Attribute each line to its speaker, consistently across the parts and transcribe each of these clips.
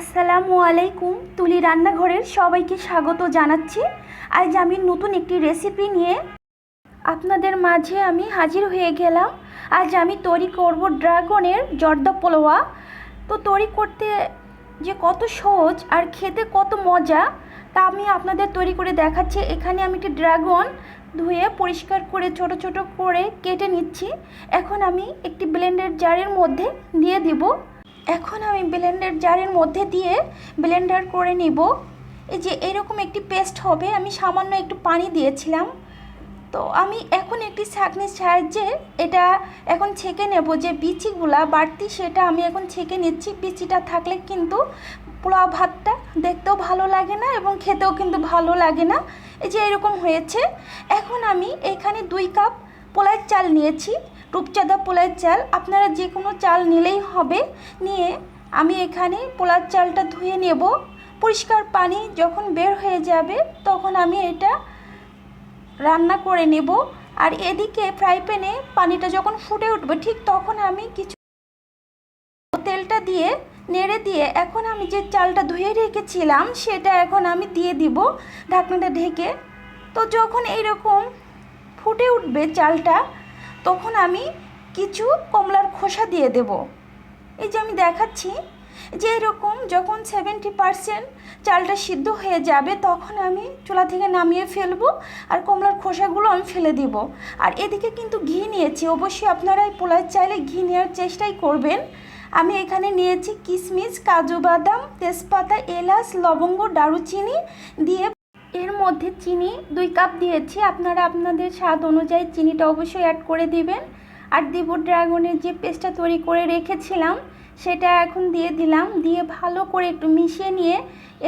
Speaker 1: আসসালামু আলাইকুম। তুলি রান্নাঘরের সবাইকে স্বাগত জানাচ্ছি। আজ আমি নতুন একটি রেসিপি নিয়ে আপনাদের মাঝে আমি হাজির হয়ে গেলাম। আজ আমি তৈরি করব ড্রাগনের জর্দা পোলোয়া তো তৈরি করতে যে কত সহজ আর খেতে কত মজা, তা আমি আপনাদের তৈরি করে দেখাচ্ছি। এখানে আমি একটি ড্রাগন ধুয়ে পরিষ্কার করে ছোট ছোট করে কেটে নিচ্ছি। এখন আমি একটি ব্লেন্ডের জারের মধ্যে দিয়ে দিব। এখন আমি ব্লেন্ডার জারের মধ্যে দিয়ে ব্লেন্ডার করে নিব। এই যে এরকম একটি পেস্ট হবে, আমি সামান্য একটু পানি দিয়েছিলাম। তো আমি এখন একটি ছাঁকনির সাহায্যে এটা এখন ছেঁকে নেব, যে বিচিগুলা বাড়তি সেটা আমি এখন ছেঁকে নিচ্ছি। বিচিটা থাকলে কিন্তু পোলাও ভাতটা দেখতেও ভালো লাগে না এবং খেতেও কিন্তু ভালো লাগে না। এই যে এরকম হয়েছে। এখন আমি এখানে দুই কাপ পোলার চাল নিয়েছি। রূপচাঁদা পোলার চাল আপনারা যে কোনো চাল নিলেই হবে। নিয়ে আমি এখানে পোলার চালটা ধুয়ে নেব। পরিষ্কার পানি যখন বের হয়ে যাবে তখন আমি এটা রান্না করে নেব। আর এদিকে ফ্রাই প্যানে পানিটা যখন ফুটে উঠবে ঠিক তখন আমি কিছু তেলটা দিয়ে, নেড়ে দিয়ে এখন আমি যে চালটা ধুয়ে রেখেছিলাম সেটা এখন আমি দিয়ে দিব ঢাকনাটা ঢেকে। তো যখন এইরকম ফুটে উঠবে চালটা তখন আমি কিছু কমলার খোসা দিয়ে দেব। এই যে আমি দেখাচ্ছি, যে এরকম যখন সেভেন্টি পারসেন্ট চালটা সিদ্ধ হয়ে যাবে, তখন আমি চুলা থেকে নামিয়ে ফেলব আর কমলার খোসাগুলো আমি ফেলে দিব। আর এদিকে কিন্তু ঘি নিয়েছি। অবশ্যই আপনারা এই পোলার চাইলে ঘি নেওয়ার চেষ্টাই করবেন। আমি এখানে নিয়েছি কিশমিশ কাজু বাদাম, তেজপাতা, এলাচ, লবঙ্গ, দারুচিনি দিয়ে এর মধ্যে চিনি দুই কাপ দিয়েছি। আপনারা আপনাদের স্বাদ অনুযায়ী চিনিটা অবশ্যই অ্যাড করে দিবেন। আর দিব ড্রাগনের যে পেস্টটা তৈরি করে রেখেছিলাম, সেটা এখন দিয়ে দিলাম। দিয়ে ভালো করে একটু মিশিয়ে নিয়ে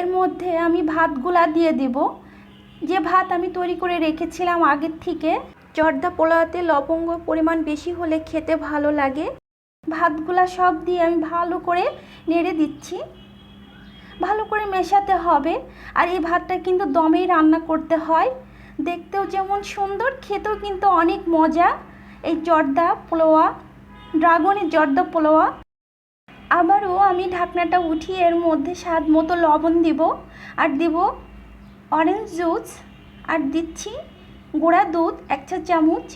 Speaker 1: এর মধ্যে আমি ভাতগুলা দিয়ে দিব। যে ভাত আমি তৈরি করে রেখেছিলাম আগের থেকে, জর্দা পোলাওতে লবঙ্গ পরিমাণ বেশি হলে খেতে ভালো লাগে। ভাতগুলা সব দিয়ে আমি ভালো করে নেড়ে দিচ্ছি। ভালো করে মেশাতে হবে। আর এই ভাতটা কিন্তু দমেই রান্না করতে হয়। দেখতেও যেমন সুন্দর, খেতেও কিন্তু অনেক মজা। এই জর্দা পোলোয়া ড্রাগনের জর্দা পোলোয়া আবারও আমি ঢাকনাটা উঠিয়ে এর মধ্যে স্বাদ মতো লবণ দিব। আর দিব অরেঞ্জ জুস আর দিচ্ছি গুঁড়া দুধ, এক চা চামচ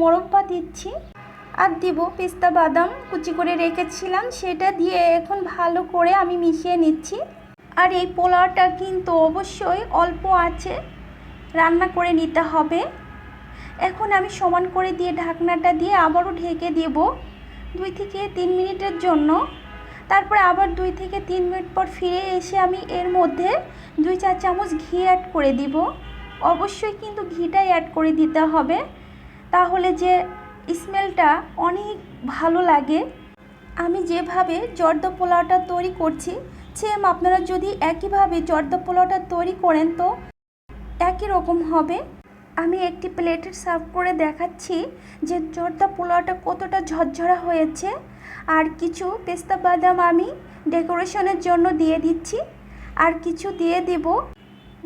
Speaker 1: মোরব্বা দিচ্ছি। আর দিব পেস্তা বাদাম। কুচি করে রেখেছিলাম, সেটা দিয়ে এখন ভালো করে আমি মিশিয়ে নিচ্ছি। আর এই পোলাওটা কিন্তু অবশ্যই অল্প আছে। রান্না করে নিতে হবে। এখন আমি সমান করে দিয়ে ঢাকনাটা দিয়ে আবারও ঢেকে দেব দুই থেকে তিন মিনিটের জন্য। তারপরে আবার দুই থেকে তিন মিনিট পর ফিরে এসে আমি এর মধ্যে দুই চার চামচ ঘি অ্যাড করে দিব। অবশ্যই কিন্তু ঘিটাই অ্যাড করে দিতে হবে। তাহলে যে স্মেলটা অনেক ভালো লাগে। আমি যেভাবে জর্দা পোলাওটা তৈরি করছি সেম আপনারা যদি একইভাবে জর্দা পোলাওটা তৈরি করেন তো একই রকম হবে। আমি একটি প্লেটের সার্ভ করে দেখাচ্ছি যে জর্দা পোলাওটা কতটা ঝরঝরা হয়েছে আর কিছু পেস্তা বাদাম আমি ডেকোরেশনের জন্য দিয়ে দিচ্ছি আর কিছু দিয়ে দেব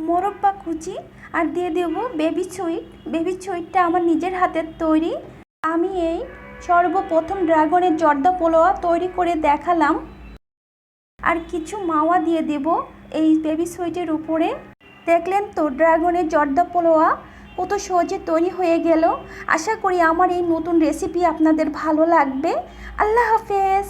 Speaker 1: মোরব্বা কুচি আর দিয়ে দেব বেবি সুইট। বেবি সুইটটা আমার নিজের হাতের তৈরি। আমি এই সর্বপ্রথম ড্রাগনের জর্দা পোলোয়া তৈরি করে দেখালাম। আর কিছু মাওয়া দিয়ে দেব এই বেবি সুইটের উপরে। দেখলেন তো, ড্রাগনের জর্দা পোলোয়া কত সহজে তৈরি হয়ে গেল। আশা করি আমার এই নতুন রেসিপি আপনাদের ভালো লাগবে। আল্লাহ হাফেজ।